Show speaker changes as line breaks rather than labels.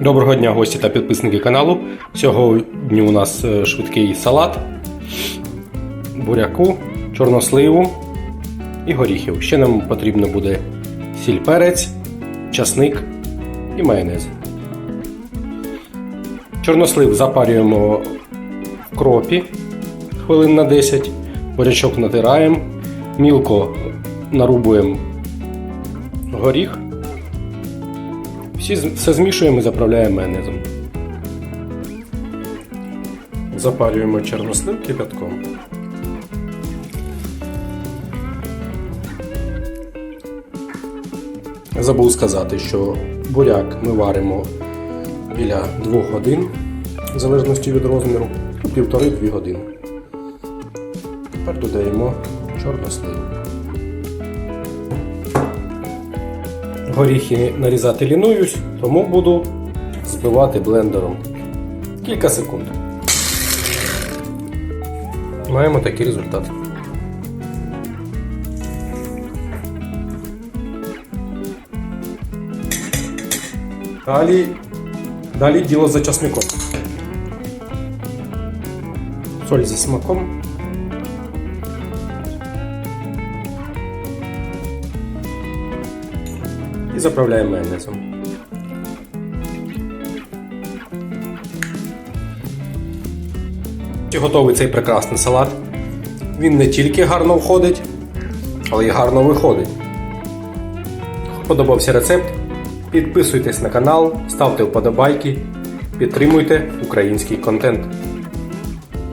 Доброго дня, гості та підписники каналу. Сьогодні у нас е, швидкий салат, буряку, чорносливу і горіхів. Ще нам потрібно буде сіль перець, часник і майонез. Чорнослив запарюємо в кропі хвилин на 10, бурячок натираємо, мілко нарубуємо горіх. Все змішуємо і заправляємо майонезом. Запарюємо чорнослив кипятком. Забув сказати, що буряк ми варимо біля 2 годин, в залежності від розміру, півтори-дві години. Тепер додаємо чорнослив. Горіхи нарізати лінуюсь, тому буду збивати блендером. Кілька секунд. Маємо такий результат. Далі, далі діло за часником. Соль зі смаком. І заправляємо майонезом. І готовий цей прекрасний салат. Він не тільки гарно входить, але й гарно виходить. Подобався рецепт? Підписуйтесь на канал, ставте вподобайки, підтримуйте український контент.